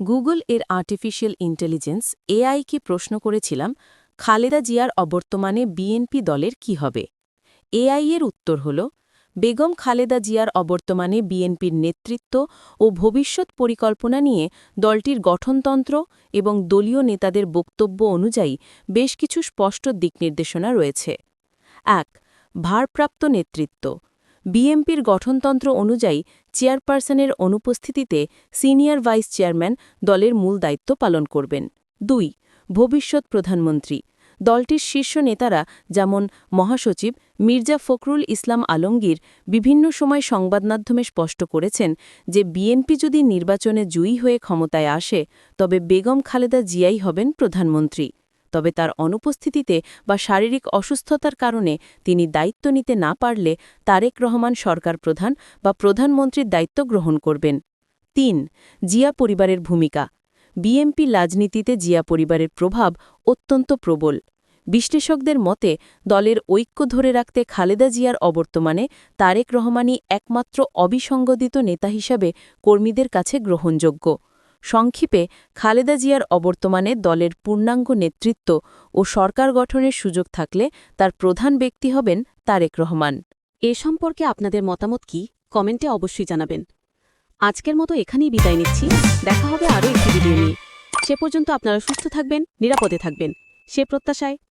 Google এর artificial intelligence এআইকে প্রশ্ন করেছিলাম, খালেদা জিয়ার অবর্তমানে বিএনপি দলের কি হবে? এআই এর উত্তর হল, বেগম খালেদা জিয়ার অবর্তমানে বিএনপির নেতৃত্ব ও ভবিষ্যৎ পরিকল্পনা নিয়ে দলটির গঠনতন্ত্র এবং দলীয় নেতাদের বক্তব্য অনুযায়ী বেশ কিছু স্পষ্ট দিকনির্দেশনা রয়েছে। এক, ভারপ্রাপ্ত নেতৃত্ব। বিএমপির গঠনতন্ত্র অনুযায়ী চেয়ারপারসনের অনুপস্থিতিতে সিনিয়র ভাইস চেয়ারম্যান দলের মূল দায়িত্ব পালন করবেন। দুই, ভবিষ্যৎ প্রধানমন্ত্রী। দলটির শীর্ষ নেতারা যেমন মহাসচিব মির্জা ফখরুল ইসলাম আলমগীর বিভিন্ন সময় সংবাদমাধ্যমে স্পষ্ট করেছেন যে বিএনপি যদি নির্বাচনে জয়ী হয়ে ক্ষমতায় আসে, তবে বেগম খালেদা জিয়াই হবেন প্রধানমন্ত্রী। তবে তার অনুপস্থিতিতে বা শারীরিক অসুস্থতার কারণে তিনি দায়িত্ব নিতে না পারলে তারেক রহমান সরকার প্রধান বা প্রধানমন্ত্রীর দায়িত্ব গ্রহণ করবেন। তিন, জিয়া পরিবারের ভূমিকা। বিএমপি রাজনীতিতে জিয়া পরিবারের প্রভাব অত্যন্ত প্রবল। বিশ্লেষকদের মতে, দলের ঐক্য ধরে রাখতে খালেদা জিয়ার অবর্তমানে তারেক রহমানই একমাত্র অবিসংগঠিত নেতা হিসাবে কর্মীদের কাছে গ্রহণযোগ্য। সংক্ষেপে খালেদা জিয়ার অবর্তমানে দলের পূর্ণাঙ্গ নেতৃত্ব ও সরকার গঠনের সুযোগ থাকলে তার প্রধান ব্যক্তি হবেন তারেক রহমান। এ সম্পর্কে আপনাদের মতামত কি? কমেন্টে অবশ্যই জানাবেন। আজকের মতো এখানেই বিদায় নিচ্ছি। দেখা হবে আরও একটি ভিডিও নিয়ে। সে পর্যন্ত আপনারা সুস্থ থাকবেন, নিরাপদে থাকবেন। সে প্রত্যাশায়